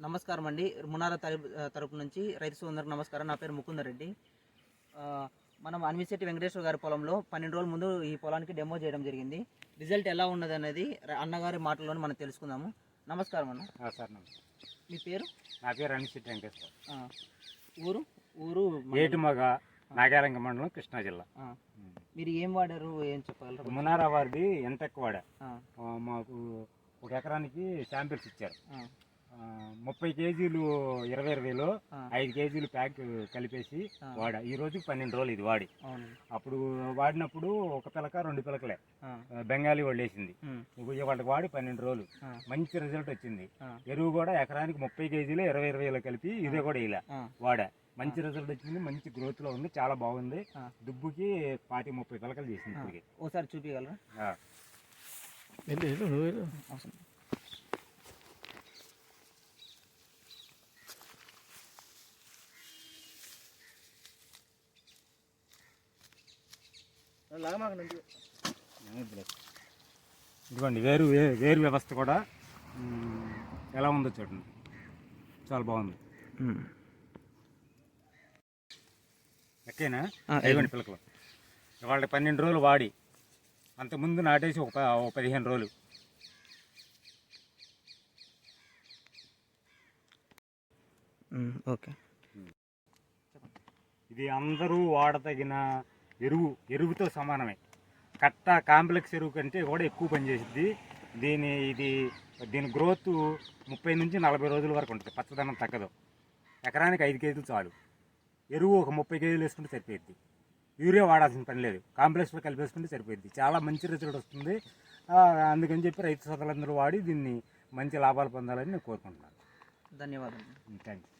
నమస్కారం అండి. మునార తరపు తరపు నుంచి రైతు సోదరులకు నమస్కారం. నా పేరు ముకుందరెడ్డి ఆ, మనం అన్విశెట్టి వెంకటేశ్వర గారి పొలంలో పన్నెండు రోజుల ముందు ఈ పొలానికి డెమో చేయడం జరిగింది. రిజల్ట్ ఎలా ఉన్నది అనేది అన్నగారి మాటల్లోనే మనం తెలుసుకుందాము. నమస్కారం అన్న. సార్. మీ పేరు? నా పేరు అనిశెట్టి వెంకటేశ్వర. ఊరు? ఊరు. ఏటుమగ నాగాలంగ మండలం కృష్ణా జిల్లా. మీరు ఏం వాడారు? ఏం చెప్పగలరు? మునారా వారిది ఎంటెక్ వాడ? ఆ, ఆ, మాకు ఒక ఎకరానికి శాంపిల్స్ ఇచ్చారు. ముప్పై కేజీలు ఇరవై ఇరవైలో ఐదు కేజీలు ప్యాక్ కలిపేసి. వాడా. ఈ రోజు పన్నెండు రోజులు ఇది వాడి. అవును. అప్పుడు వాడినప్పుడు ఒక పిలక రెండు పిలకలే. బెంగాలీ వాళ్ళు వేసింది. వాళ్ళకి వాడి పన్నెండు రోజులు. మంచి రిజల్ట్ వచ్చింది. ఎరువు కూడా ఎకరానికి ముప్పై కేజీలు ఇరవై ఇరవైలో కలిపి ఇదే కూడా ఇలా వాడా. మంచి రిజల్ట్ వచ్చింది మంచి గ్రోత్లో ఉంది చాలా బాగుంది. దుబ్బుకి పాతి ముప్పై పిలకలు చేసింది ఓసారి చూపించగలరా ఇదిగోండి వేరు వే- వేరు వ్యవస్థ కూడా ఎలా ఉందో చూడండి. చాలా బాగుంది. ఎక్కేనా ఇదిగోండి పిలకలు వాళ్ళకి పన్నెండు రోజులు వాడి. అంతకుముందు నాటేసి ఒక పదిహేను రోజులు. ఓకే. ఇది అందరూ వాడతగిన ఎరువు ఎరువుతో సమానమే. కట్ట కాంప్లెక్స్ ఎరువు కంటే కూడా ఎక్కువ పనిచేసిద్ది దీని ఇది దీని గ్రోత్ ముప్పై నుంచి నలభై రోజుల వరకు ఉంటుంది. పచ్చదనం తగ్గదు. ఎకరానికి ఐదు కేజీలు చాలు. ఎరువు ఒక ముప్పై కేజీలు వేసుకుంటే సరిపోద్ది యూరియా వాడాల్సిన పని లేదు. కాంప్లెక్స్లో కలిపేసుకుంటే సరిపోద్ది చాలా మంచి రిజల్ట్ వస్తుంది. అందుకని చెప్పి రైతు సోదరులందరూ వాడి దీన్ని మంచి లాభాలు పొందాలని నేను కోరుకుంటున్నాను. ధన్యవాదాలు. థ్యాంక్స్